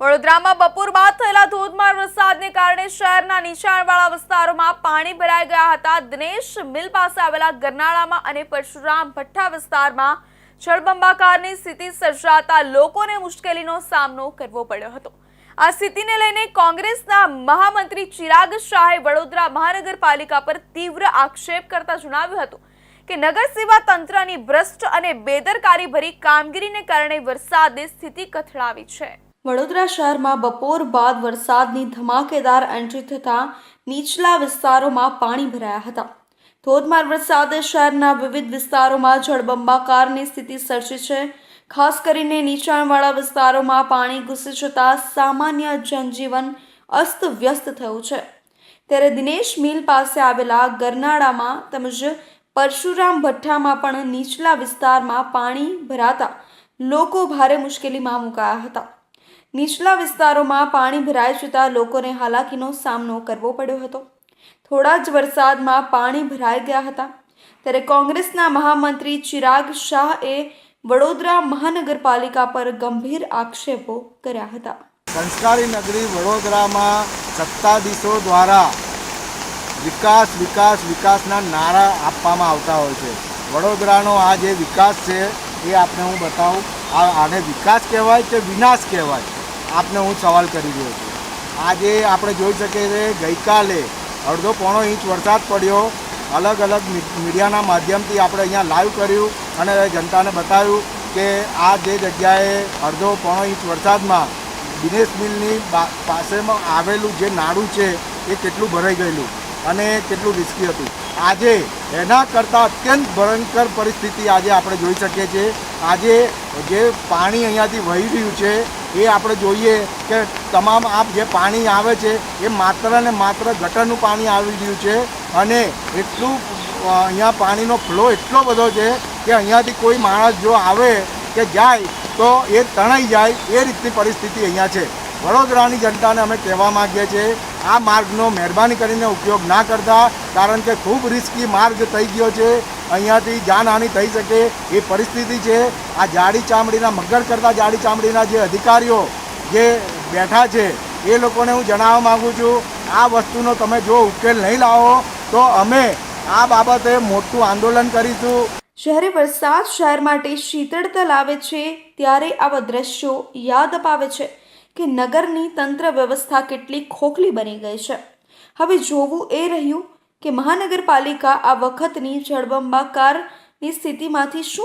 વડોદરામાં બપોર બાદ થયેલા ધોધમાર વરસાદને કારણે શહેરના નીચાણવાળા વિસ્તારોમાં પાણી ભરાઈ ગયા હતા. દિનેશ મિલ પાસે આવેલા ગરનાળામાં અને પરશુરામ ભઠ્ઠા વિસ્તારમાં જળબંબાકારની સ્થિતિ સર્જાતા લોકોને મુશ્કેલીનો સામનો કરવો પડ્યો હતો. આ સ્થિતિને લઈને કોંગ્રેસના મહામંત્રી ચિરાગ શાહે વડોદરા મહાનગરપાલિકા પર તીવ્ર આક્ષેપ કરતા જણાવ્યું હતું કે નગર સેવા તંત્રની ભ્રષ્ટ અને બેદરકારી ભરી કામગીરીને કારણે વરસાદે સ્થિતિ કથળાવી છે. વડોદરા શહેરમાં બપોર બાદ વરસાદની ધમાકેદાર એન્ટ્રી થતાં નીચલા વિસ્તારોમાં પાણી ભરાયા હતા. ધોધમાર વરસાદે શહેરના વિવિધ વિસ્તારોમાં જળબંબાકારની સ્થિતિ સર્જી છે. ખાસ કરીને નીચાણવાળા વિસ્તારોમાં પાણી ઘૂસી જતાં સામાન્ય જનજીવન અસ્તવ્યસ્ત થયું છે. ત્યારે દિનેશ મિલ પાસે આવેલા ગરનાળામાં તેમજ પરશુરામ ભઠ્ઠામાં પણ નીચલા વિસ્તારમાં પાણી ભરાતા લોકો ભારે મુશ્કેલીમાં મુકાયા હતા. નીચલા વિસ્તારોમાં પાણી ભરાઈ જતા લોકોને હાલાકીનો સામનો કરવો પડ્યો હતો. થોડા જ વરસાદમાં પાણી ભરાઈ ગયા હતા. ત્યારે કોંગ્રેસના મહામંત્રી ચિરાગ શાહે વડોદરા મહાનગરપાલિકા પર ગંભીર આક્ષેપો કર્યા હતા. સંસ્કારી નગરી વડોદરામાં સત્તાધીશો દ્વારા વિકાસ વિકાસ, વિકાસના નારા આપવામાં આવતા હોય છે. વડોદરાનો આ જે વિકાસ છે, એ આપને હું બતાવું. આને વિકાસ કહેવાય કે વિનાશ કહેવાય? આપને હું સવાલ કરી રહ્યો છું. આજે આપણે જોઈ શકીએ છીએ ગઈકાલે અડધો પોણો ઇંચ વરસાદ પડ્યો. અલગ અલગ મીડિયાના માધ્યમથી આપણે અહીંયા લાઈવ કર્યું અને જનતાને બતાવ્યું કે આ જે જગ્યાએ અડધો પોણો ઇંચ વરસાદમાં દિનેશ મિલની પાસેમાં આવેલું જે નાડું છે એ કેટલું ભરાઈ ગયેલું અને કેટલું રિસ્કી હતું. આજે એના કરતાં અત્યંત ભયંકર પરિસ્થિતિ આજે આપણે જોઈ શકીએ છીએ. આજે જે પાણી અહીંયાથી વહી રહ્યું છે એ આપણે જોઈએ કે તમામ આ જે પાણી આવે છે, એ માત્ર ને માત્ર ગટરનું પાણી આવી રહ્યું છે અને એટલું અહીંયા પાણીનો ફ્લો એટલો બધો છે કે અહીંયાથી કોઈ માણસ જો આવે કે જાય, તો એ તણાઈ જાય, એ રીતની પરિસ્થિતિ અહીંયા છે. વડોદરાની જનતાને અમે કહેવા માગીએ છીએ આ માર્ગનો મહેરબાની કરીને ઉપયોગ ના કરતા, કારણ કે ખૂબ રિસ્કી માર્ગ થઈ ગયો છે. અહીંયાથી જાનહાનિ થઈ શકે એ પરિસ્થિતિ છે. આ જાડી ચામડીના, મગર કરતા જાડી ચામડીના જે અધિકારીઓ જે બેઠા છે, એ લોકોને હું જણાવવા માગું છું, આ વસ્તુનો તમે જો ઉકેલ નહીં લાવો, તો અમે આ બાબતે મોટું આંદોલન કરીશું. જ્યારે વરસાદ શહેર માટે શીતળતા લાવે છે, ત્યારે આવા દ્રશ્યો યાદ અપાવે છે. કે નગરની તંત્ર વ્યવસ્થા કેટલી ખોખલી બની ગઈ છે. હવે જોવું એ રહ્યું કે મહાનગરપાલિકા આ વખતની જળબંબાકારની સ્થિતિમાંથી શું